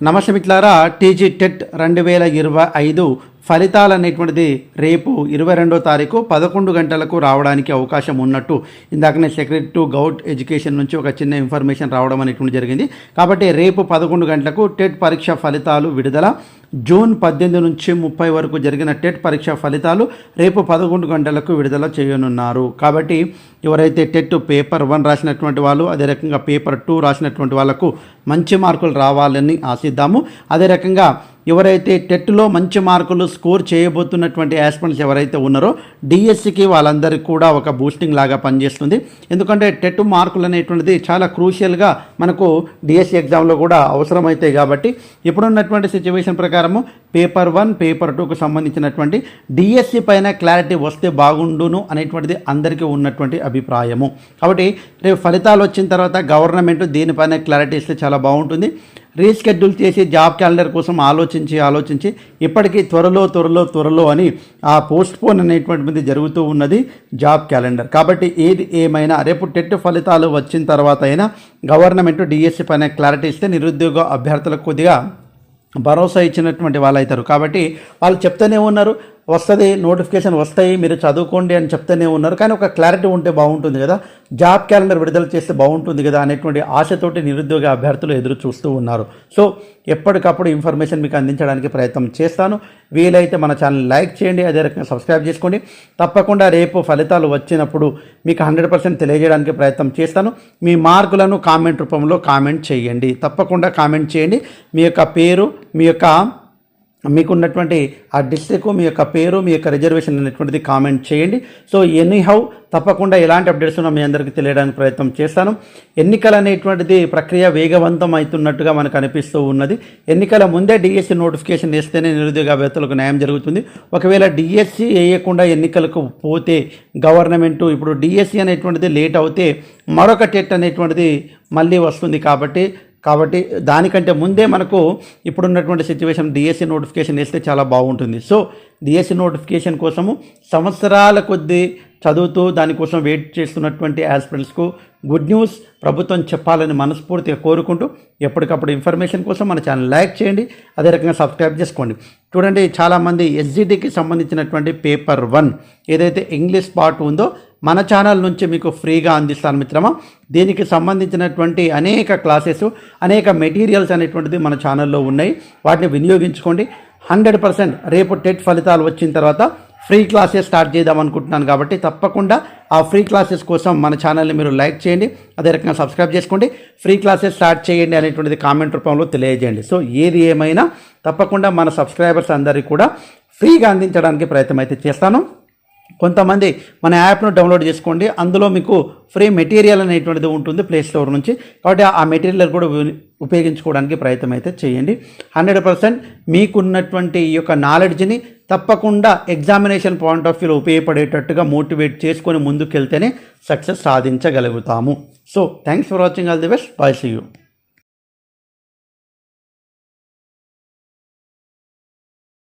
నమస్తే మిత్రులారా TG TET రెండు వేల ఇరవై ఐదు ఫలితాలు అనేటువంటిది రేపు ఇరవై రెండో తారీఖు పదకొండు గంటలకు రావడానికి అవకాశం ఉన్నట్టు ఇందాకనే సెక్రటరీ టు గౌట్ ఎడ్యుకేషన్ నుంచి ఒక చిన్న ఇన్ఫర్మేషన్ రావడం అనేటువంటి జరిగింది. కాబట్టి రేపు పదకొండు గంటలకు టెట్ పరీక్ష ఫలితాలు విడుదల. జూన్ పద్దెనిమిది నుంచి ముప్పై వరకు జరిగిన టెట్ పరీక్ష ఫలితాలు రేపు పదకొండు గంటలకు విడుదల చేయనున్నారు. కాబట్టి ఎవరైతే టెట్ పేపర్ వన్ రాసినటువంటి వాళ్ళు అదే రకంగా పేపర్ టూ రాసినటువంటి వాళ్ళకు మంచి మార్కులు రావాలని ఆశిద్దాము. అదే రకంగా ఎవరైతే టెట్లో మంచి మార్కులు స్కోర్ చేయబోతున్నటువంటి యాస్పిరెంట్స్ ఎవరైతే ఉన్నారో డిఎస్సికి వాళ్ళందరికీ కూడా ఒక బూస్టింగ్ లాగా పనిచేస్తుంది. ఎందుకంటే టెట్ మార్కులు అనేటువంటిది చాలా క్రూషియల్గా మనకు డిఎస్సి ఎగ్జామ్లో కూడా అవసరమవుతాయి కాబట్టి ఇప్పుడున్నటువంటి సిచ్యువేషన్ ప్రకారము పేపర్ వన్ పేపర్ టూకు సంబంధించినటువంటి డిఎస్సి పైన క్లారిటీ వస్తే బాగుండును అనేటువంటిది అందరికీ ఉన్నటువంటి అభిప్రాయము. కాబట్టి రేపు ఫలితాలు వచ్చిన తర్వాత గవర్నమెంట్ దీనిపైన క్లారిటీ ఇస్తే చాలా బాగుంటుంది. రీషెడ్యూల్ చేసి జాబ్ క్యాలెండర్ కోసం ఆలోచించి ఆలోచించి ఇప్పటికీ త్వరలో త్వరలో త్వరలో అని ఆ పోస్ట్ పోన్ అనేటువంటిది జరుగుతూ ఉన్నది జాబ్ క్యాలెండర్ కాబట్టి ఏది ఏమైనా రేపు టెట్ ఫలితాలు వచ్చిన తర్వాత అయినా గవర్నమెంట్ డిఎస్సి పైన క్లారిటీ ఇస్తే నిరుద్యోగ అభ్యర్థులకు కొద్దిగా భరోసా ఇచ్చినటువంటి వాళ్ళు అవుతారు కాబట్టి వాళ్ళు చెప్తూనే ఉన్నారు వస్తుంది నోటిఫికేషన్ వస్తాయి మీరు చదువుకోండి అని చెప్తూనే ఉన్నారు. కానీ ఒక క్లారిటీ ఉంటే బాగుంటుంది కదా. జాబ్ క్యాలెండర్ విడుదల చేస్తే బాగుంటుంది కదా అనేటువంటి ఆశతోటి నిరుద్యోగ అభ్యర్థులు ఎదురు చూస్తూ ఉన్నారు. సో ఎప్పటికప్పుడు ఇన్ఫర్మేషన్ మీకు అందించడానికి ప్రయత్నం చేస్తాను. వీలైతే మన ఛానల్ లైక్ చేయండి అదే రకంగా సబ్స్క్రైబ్ చేసుకోండి. తప్పకుండా రేపు ఫలితాలు వచ్చినప్పుడు మీకు హండ్రెడ్ పర్సెంట్ తెలియజేయడానికి ప్రయత్నం చేస్తాను. మీ మార్కులను కామెంట్ రూపంలో కామెంట్ చేయండి. తప్పకుండా కామెంట్ చేయండి. మీ యొక్క పేరు మీ యొక్క మీకున్నటువంటి ఆ డిస్ట్రిక్ట్ మీ యొక్క పేరు మీ యొక్క రిజర్వేషన్ అనేటువంటిది కామెంట్ చేయండి. సో ఎనీ హౌ తప్పకుండా ఎలాంటి అప్డేట్స్ ఉన్నా మీ అందరికీ తెలియడానికి ప్రయత్నం చేస్తాను. ఎన్నికలు అనేటువంటిది ప్రక్రియ వేగవంతం అవుతున్నట్టుగా మనకు అనిపిస్తూ ఉన్నది. ఎన్నికల ముందే డిఎస్సి నోటిఫికేషన్ వేస్తేనే నిరుద్యోగ అభ్యర్థులకు న్యాయం జరుగుతుంది. ఒకవేళ డిఎస్సి వేయకుండా ఎన్నికలకు పోతే గవర్నమెంట్ ఇప్పుడు డిఎస్సి అనేటువంటిది లేట్ అవుతే మరొక టెట్ అనేటువంటిది మళ్ళీ వస్తుంది కాబట్టి కాబట్టి దానికంటే ముందే మనకు ఇప్పుడున్నటువంటి సిచ్యువేషన్ డిఎస్సి నోటిఫికేషన్ వేస్తే చాలా బాగుంటుంది. సో డిఎస్సి నోటిఫికేషన్ కోసము సంవత్సరాల కొద్దీ చదువుతూ దానికోసం వెయిట్ చేస్తున్నటువంటి ఆస్పిరెంట్స్కు గుడ్ న్యూస్ ప్రభుత్వం చెప్పాలని మనస్ఫూర్తిగా కోరుకుంటూ ఎప్పటికప్పుడు ఇన్ఫర్మేషన్ కోసం మన ఛానల్ లైక్ చేయండి. అదే రకంగా సబ్స్క్రైబ్ చేసుకోండి. చూడండి చాలామంది ఎస్జిటికి సంబంధించినటువంటి పేపర్ వన్ ఏదైతే ఇంగ్లీష్ పార్ట్ ఉందో మన ఛానల్ నుంచి మీకు ఫ్రీగా అందిస్తాను మిత్రమా. దీనికి సంబంధించినటువంటి అనేక క్లాసెస్ అనేక మెటీరియల్స్ అనేటువంటిది మన ఛానల్లో ఉన్నాయి. వాటిని వినియోగించుకోండి. హండ్రెడ్ పర్సెంట్ రేపు టెట్ ఫలితాలు వచ్చిన తర్వాత ఫ్రీ క్లాసెస్ స్టార్ట్ చేద్దాం అనుకుంటున్నాను కాబట్టి తప్పకుండా ఆ ఫ్రీ క్లాసెస్ కోసం మన ఛానల్ని మీరు లైక్ చేయండి. అదే రకంగా సబ్స్క్రైబ్ చేసుకోండి. ఫ్రీ క్లాసెస్ స్టార్ట్ చేయండి అనేటువంటిది కామెంట్ రూపంలో తెలియజేయండి. సో ఏది ఏమైనా తప్పకుండా మన సబ్స్క్రైబర్స్ అందరికీ కూడా ఫ్రీగా అందించడానికి ప్రయత్నం అయితే చేస్తాను. కొంతమంది మన యాప్ను డౌన్లోడ్ చేసుకోండి. అందులో మీకు ఫ్రీ మెటీరియల్ అనేటువంటిది ఉంటుంది ప్లే స్టోర్ నుంచి. కాబట్టి ఆ మెటీరియల్ కూడా ఉపయోగించుకోవడానికి ప్రయత్నం అయితే చేయండి. హండ్రెడ్ పర్సెంట్ మీకున్నటువంటి ఈ యొక్క నాలెడ్జ్ని తప్పకుండా ఎగ్జామినేషన్ పాయింట్ ఆఫ్ వ్యూలో ఉపయోగపడేటట్టుగా మోటివేట్ చేసుకొని ముందుకెళ్తేనే success సాధించగలుగుతాము. So thanks for watching. All the best. Bye see you.